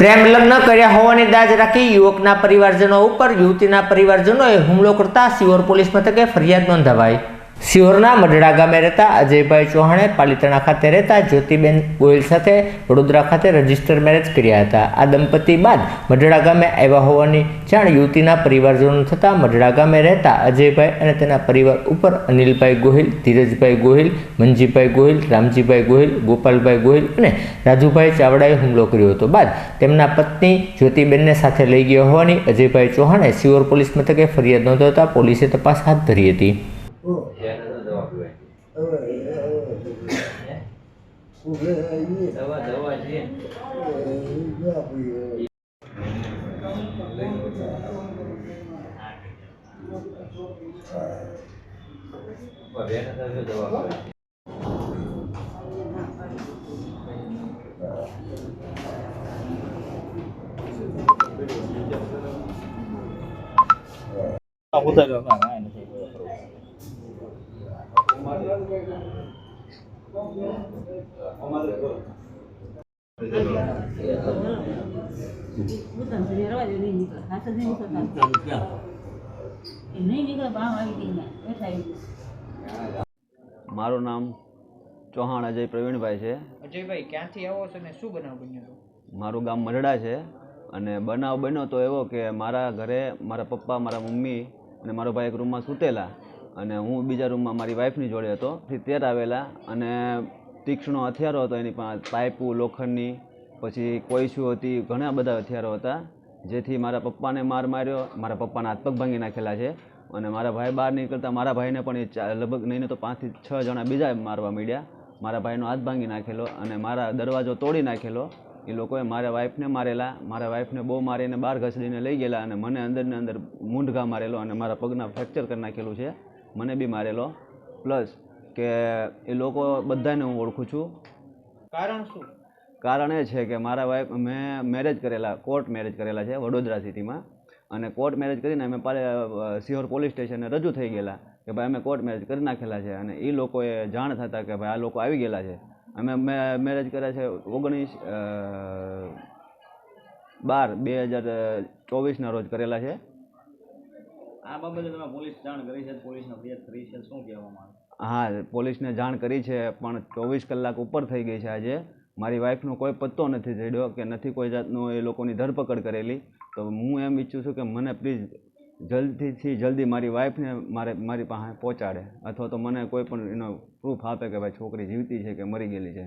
પ્રેમ લગ્ન કર્યા હોવાની દાજ રાખી યુવકના પરિવારજનો ઉપર યુવતીના પરિવારજનોએ હુમલો કરતા સિવોર પોલીસ મથકે ફરિયાદ નોંધાવાઈ. સિહોરના મઢડા ગામે રહેતા અજયભાઈ ચૌહાણે પાલિતાણા ખાતે રહેતા જ્યોતિબેન ગોયલ સાથે વડોદરા ખાતે રજિસ્ટર મેરેજ કર્યા હતા. આ દંપતી બાદ મઢડા ગામે આવ્યા હોવાની જાણ યુવતીના પરિવારજનો થતાં મઢડા ગામે રહેતા અજયભાઈ અને તેના પરિવાર ઉપર અનિલભાઈ ગોહિલ, ધીરજભાઈ ગોહિલ, મંજીભાઈ ગોહિલ, રામજીભાઈ ગોહિલ, ગોપાલભાઈ ગોહિલ અને રાજુભાઈ ચાવડાએ હુમલો કર્યો હતો. બાદ તેમના પત્ની જ્યોતિબેનને સાથે લઈ ગયો હોવાની અજયભાઈ ચૌહાણે સિહોર પોલીસ મથકે ફરિયાદ નોંધાવતા પોલીસે તપાસ હાથ ધરી હતી. પોતાનું શરીર રવા દે, નહીં નીકળે. હાથ જ નહીં નીકળતા. એ નહીં નીકળે, બામ આવી ગઈ ને. બેઠા આવી ગઈ. મારું નામ ચૌહાણ અજય પ્રવીણભાઈ છે. અજયભાઈ ક્યાંથી આવો છો ને શું બનાવ બન્યો મારું ગામ મરડા છે અને બનાવ બન્યો તો એવો કે મારા ઘરે મારા પપ્પા મારા મમ્મી અને મારો ભાઈ એક રૂમમાં સૂતેલા અને હું બીજા રૂમમાં મારી વાઈફની જોડે હતો. તેર આવેલા અને તીક્ષ્ણ હથિયારો હતો એની પાસે. પાઇપો, લોખંડની, પછી કોઈશું હતી, ઘણા બધા હથિયારો હતા, જેથી મારા પપ્પાને માર માર્યો. મારા પપ્પાના હાથ પગ ભાંગી નાખેલા છે. અને મારા ભાઈ બહાર નીકળતા મારા ભાઈને પણ એ લગભગ નહીં તો પાંચથી છ જણા બીજા મારવા માંડ્યા. મારા ભાઈનો હાથ ભાંગી નાખેલો અને મારા દરવાજો તોડી નાખેલો. એ લોકોએ મારા વાઈફને મારેલા. મારા વાઈફને બહુ મારીને બહાર ઘસડીને લઈ ગયેલા અને મને અંદરને અંદર મૂંઢઘા મારેલો અને મારા પગના ફ્રેક્ચર કરી નાખેલું છે. મને બી મારેલો. પ્લસ કે એ લોકો બધાને હું ઓળખું છું. કારણ શું? કારણ એ છે કે મારા વાઈફ મેં મેરેજ કરેલા કોર્ટ મેરેજ કરેલા છે વડોદરા સિટીમાં અને કોર્ટ મેરેજ કરીને અમે સિહોર પોલીસ સ્ટેશને રજૂ થઈ ગયેલા કે ભાઈ અમે કોર્ટ મેરેજ કરી નાખેલા છે. અને એ લોકોએ જાણ થતા કે ભાઈ આ લોકો આવી ગયેલા છે. અમે મેરેજ કર્યા છે ઓગણીસ બાર બે હજાર ચોવીસના રોજ કરેલા છે. આ બાબતે તમે પોલીસ જાણ કરી છે પોલીસને ફરિયાદ કરી છે. શું કહેવામાં આવે હા, પોલીસને જાણ કરી છે, પણ ચોવીસ કલાક ઉપર થઈ ગઈ છે આજે. મારી વાઈફનો કોઈ પત્તો નથી ચડ્યો કે નથી કોઈ જાતનું એ લોકોની ધરપકડ કરેલી. તો હું એમ ઈચ્છું છું કે મને પ્લીઝ જલ્દીથી જલ્દી મારી વાઈફને મારે, મારી પાસે પહોંચાડે. અથવા તો મને કોઈ પણ એનો પ્રૂફ આપે કે ભાઈ છોકરી જીવતી છે કે મરી ગયેલી છે.